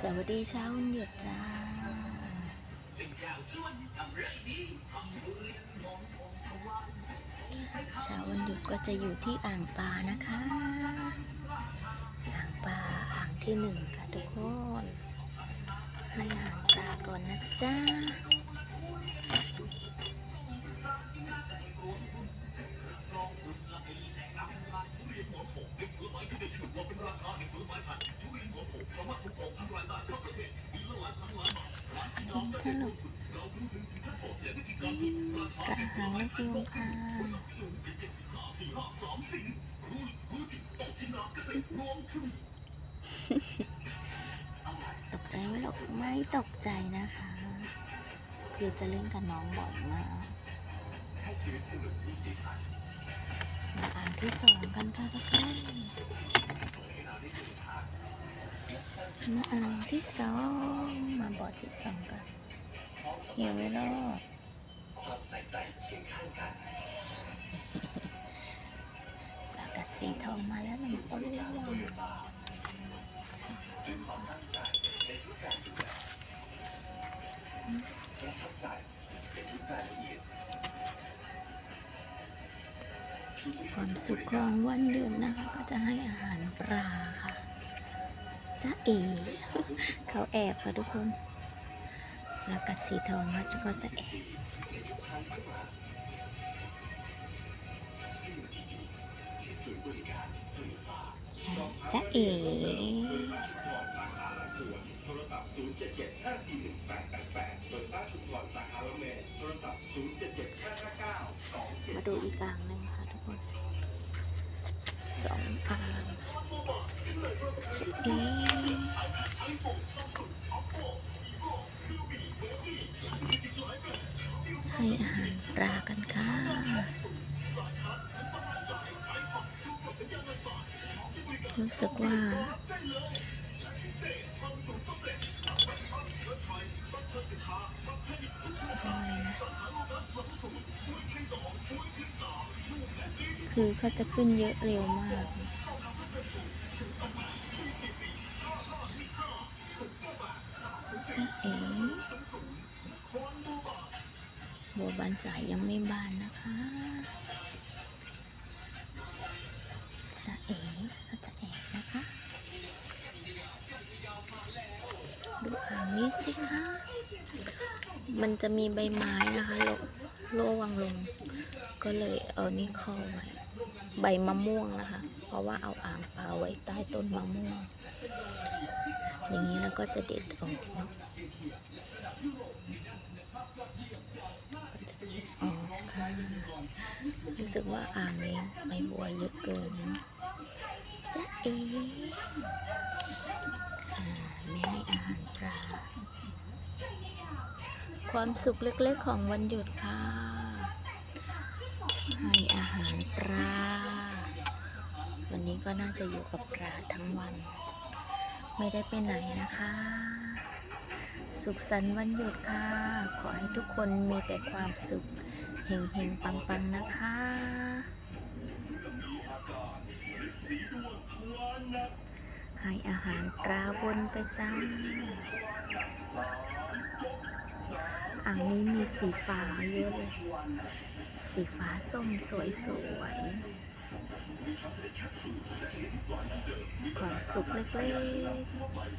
สวัสดีเช้าวันหยุดจ้าเช้าวันหยุดก็จะอยู่ที่อ่างปลานะคะ อ่างปลาอ่างที่หนึ่งค่ะทุกคนให้อ่างปลาก่อนนะจ๊ะ สนุกกระหังลูกยุงค่ะตกใจไหมหรอกไม่ตกใจนะคะ คือจะเล่นกับน้องบ่อยมากมาอ่านที่สองกันค่ะทุกคนมาอ่านที่สองมาบอดที่สองกัน หิวไหมลูกปลากัดสีทองมาแล้วหนึ่งตัวความสุขของวันหยุดนะคะ ก็จะให้อาหารปลาค่ะจ้าเอ๋เขาแอบค่ะทุกคน ปลากัดสีทองเขาจะก็จะแอบจ้าเอมาดูอีกอ่างหนึ่งค่ะทุกคนสองอ่างเอ๊ ให้อาหารปลากันค่ะรู้สึกว่าคือเขาจะขึ้นเยอะเร็วมาก บัวบานสายยังไม่บานนะคะจะเอ๋ก็จะแอบนะคะ ดูอ่างนี้สิคะมันจะมีใบไม้นะคะโลโลวังลง ก็เลยเอานี่เข้าไว้ใบมะม่วงนะคะ เพราะว่าเอาอ่างปลาไว้ใต้ต้นมะม่วง อย่างนี้แล้วก็จะเด็ดออกเนาะ ออค่ะรู้สึกว่าอ่างนี้ใบบัวเยอะเกินจะเออ่ไม่ให้อาหารปลาความสุขเล็กๆของวันหยุดค่ะ ให้อาหารปลา วันนี้ก็น่าจะอยู่กับปลาทั้งวัน ไม่ได้ไปไหนนะคะ สุขสันต์วันหยุดค่ะ ขอให้ทุกคนมีแต่ความสุขเฮงๆ ปังๆ นะคะ ให้อาหารปลาวนไปจ้าอ่างนี้มีสีฟ้าเยอะเลย สีฟ้าส้มสวยๆความสุขเล็กๆ